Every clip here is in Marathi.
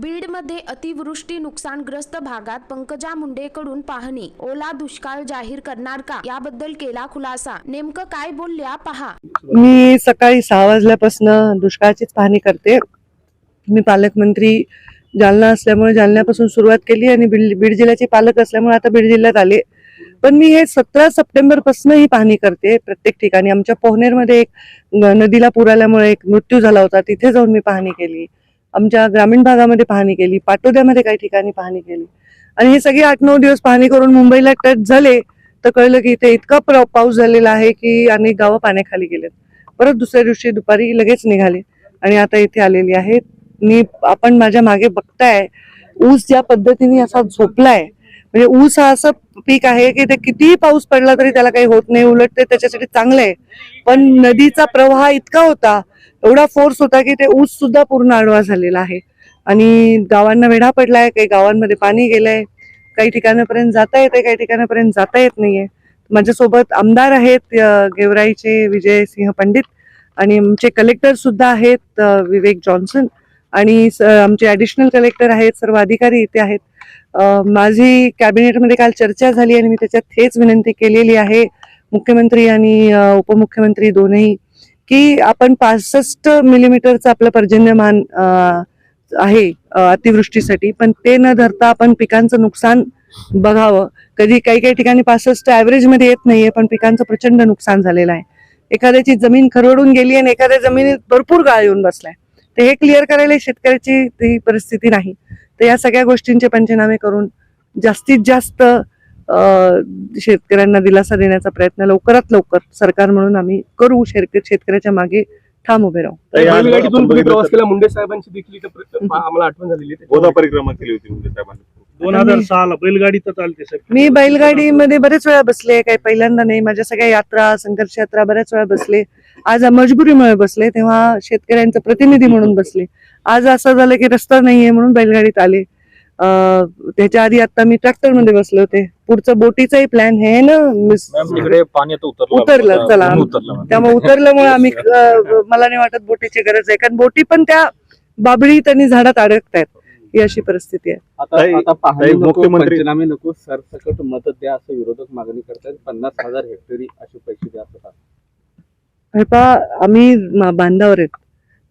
बीडमध्ये अतिवृष्टी नुकसानग्रस्त भागात पंकजा मुंडेकडून पाहणी. ओला दुष्काळ जाहीर करणार का? याबद्दल केला खुलासा. नेमकं काय बोलल्या? पहा. मी सकाळी सहा वाजल्यापासून दुष्काळाचीच पाहणी करते. मी पालकमंत्री जालना असल्यामुळे जालन्यापासून सुरुवात केली आणि बीड बीड जिल्ह्याचे पालक असल्यामुळे आता बीड जिल्ह्यात आले. पण मी हे सतरा सप्टेंबरपासून ही पाहणी करते प्रत्येक ठिकाणी. आमच्या पोहनेरमध्ये एक नदीला पूर आल्यामुळे एक मृत्यू झाला होता. तिथे जाऊन मी पाहणी केली. आमच्या ग्रामीण भागामध्ये पाहणी केली पाटोद्यामध्ये काही ठिकाणी पाहणी केली. आणि हे सगळे आठ नऊ दिवस पाहणी करून मुंबईला टच झाले तर कळलं की इथे इतका प्र- पाऊस झालेला आहे की अनेक गावं पाण्याखाली गेलेत. परत दुसऱ्या दिवशी दुपारी लगेच निघाले आणि आता इथे आलेली आहेत. मी आपण माझ्या मागे बघताय ऊस ज्या पद्धतीने असा झोपलाय म्हणजे ऊस हा असं पीक आहे की ते कितीही पाऊस पडला तरी त्याला काही होत नाही. उलट ते त्याच्यासाठी चांगलं आहे. पण नदीचा प्रवाह इतका होता एवढा फोर्स होता की ते ऊस सुद्धा पूर्ण आडवा झालेला आहे. आणि गावांना वेढा पडलाय काही गावांमध्ये पाणी गेलंय काही ठिकाणापर्यंत जाता येते काही ठिकाणापर्यंत जाता येत नाहीये. माझ्यासोबत आमदार आहेत गेवराईचे विजय सिंह पंडित आणि आमचे कलेक्टर सुद्धा आहेत विवेक जॉन्सन आणि आमचे ऍडिशनल कलेक्टर आहेत सर्व अधिकारी इथे आहेत. माझी कॅबिनेटमध्ये काल चर्चा झाली आणि मी त्याच्यात हेच विनंती केलेली आहे मुख्यमंत्री आणि उपमुख्यमंत्री दोनही की आपण पासष्ट मिलीमीटरचं आपलं पर्जन्यमान आहे अतिवृष्टीसाठी. पण ते न धरता आपण पिकांचं नुकसान बघावं. कधी काही काही ठिकाणी पासष्ट ॲव्हरेजमध्ये येत नाहीये पण पिकांचं प्रचंड नुकसान झालेलं आहे. एखाद्याची जमीन खरवडून गेली आणि एखाद्या जमिनीत भरपूर गाळ येऊन बसलाय. तर हे क्लिअर करायला शेतकऱ्याची ती परिस्थिती नाही. तर या सगळ्या गोष्टींचे पंचनामे करून जास्तीत जास्त शेतकऱ्यांना दिलासा देण्याचा प्रयत्न लवकरात लवकर सरकार म्हणून आम्ही करू शेतक- शेतकऱ्याच्या मागे ठाम उभे राहू. तर या बैलगाडीतून आपण तुम्ही बघितलं प्रवास तर केला. मुंडे साहेबांची देखील इथं प्र- आम्हाला आठवण झालेली आहे. गोदा परिक्रमा केली होती मुंडे साहेबांनी. दोन हजार सहा ला बैलगाडीत चालते साहेब मी बैलगाडीमध्ये बरेच वेळा बसले काही पहिल्यांदा नाही. माझ्या सगळ्या यात्रा संघर्ष यात्रा बऱ्याच वेळा बसले. आज मजबुरीमुळे बसले तेव्हा शेतकऱ्यांचं प्रतिनिधी म्हणून बसले. आज असं झालं की रस्ता नाहीये म्हणून बैलगाडीत आले. अं, त्याच्या आधी आता मी ट्रॅक्टरमध्ये बसले होते. पुढचं बोटीचाही प्लॅन हे ना मिस- उतरलं. उतरलं, चला. उतरलं त्यामुळे उतरल्यामुळे आम्ही मला नाही वाटत बोटीची गरज आहे. कारण बोटी पण त्या बाबळीत आणि झाडात अडकतायत. ही अशी परिस्थिती आहे. मुख्यमंत्री- नको. सरसकट मत द्या असं विरोधक मागणी करतात पन्नास हजार हेक्टरी असे पैसे द्या असं पहा आम्ही बांधावर आहेत.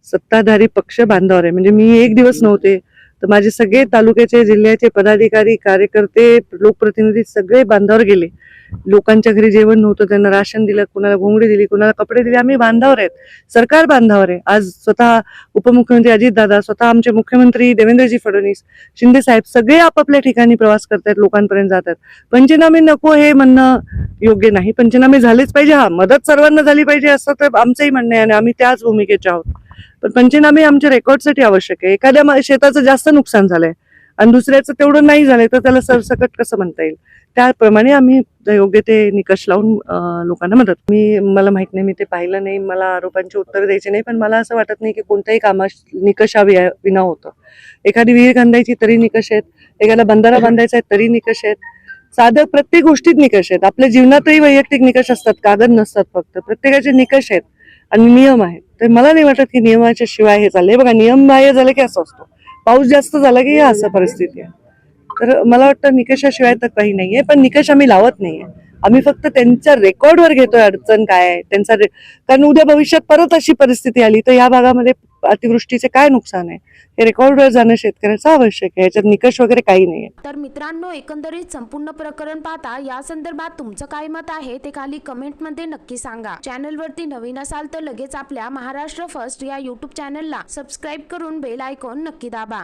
सत्ताधारी पक्ष बांधावर आहे. म्हणजे मी एक दिवस नव्हते तर माझे सगळे तालुक्याचे जिल्ह्याचे पदाधिकारी कार्यकर्ते लोकप्रतिनिधी सगळे बांधावर गेले. लोकांच्या घरी जेवण नव्हतं त्यांना राशन दिलं कुणाला घोंगडी दिली कुणाला कपडे दिले. आम्ही बांधावर आहेत. सरकार बांधावर आहे. आज स्वतः उपमुख्यमंत्री अजितदादा स्वतः आमचे मुख्यमंत्री देवेंद्रजी फडणवीस शिंदे साहेब सगळे आपापल्या ठिकाणी प्रवास करतायत लोकांपर्यंत जातात पंचनामे नको हे म्हणणं योग्य नाही. पंचनामे झालेच पाहिजे. हा मदत सर्वांना झाली पाहिजे असं तर आमचंही म्हणणं आहे आणि आम्ही त्याच भूमिकेचे आहोत. पण पंचनामे आमच्या रेकॉर्डसाठी आवश्यक आहे. एखाद्या शेताचं जास्त नुकसान झालंय आणि दुसऱ्याचं तेवढं नाही झालंय तर त्याला सरसकट कसं म्हणता येईल? त्याप्रमाणे आम्ही योग्य ते निकष लावून लोकांना मदत मी मला माहीत नाही मी ते पाहिलं नाही मला आरोपांची उत्तर द्यायची नाही पण मला असं वाटत नाही की कोणत्याही कामा निकषा विना होतं. एखादी विहीर खांदायची तरी निकष आहेत एखादा बंधारा बांधायचा आहे तरी निकष आहेत. साधं प्रत्येक गोष्टीत निकष आहेत. आपल्या जीवनातही वैयक्तिक निकष असतात कागद नसतात फक्त. प्रत्येकाचे निकष आहेत. आणि नियम आहेत. तर मला नाही वाटत की नियमाच्या शिवाय हे चाललंय. बघा नियम बाह्य झालं की असं असतो. पाऊस जास्त झाला की असं परिस्थिती आहे. तर मला वाटतं निकषाशिवाय तर काही नाहीये पण निकष आम्ही लावत नाहीये. आम्ही फक्त त्यांच्या रेकॉर्डवर घेतोय अडचण काय आहे त्यांचा रे- कारण उद्या भविष्यात परत अशी परिस्थिती आली तर या भागामध्ये अतिवृष्टीचे काय नुकसान आहे? हे रेकॉर्डवर जाणं शेतकऱ्याचं आवश्यक आहे. याच्यात निकष वगैरे काही नाही तर मित्रांनो एकंदरीत संपूर्ण प्रकरण पाहता या संदर्भात तुमचं काय मत आहे ते खाली कमेंटमध्ये नक्की सांगा. चॅनलवरती नवीन असाल तर लगेच आपल्या महाराष्ट्र फर्स्ट या युट्यूब चॅनलला सबस्क्राईब करून बेल आयकॉन नक्की दाबा.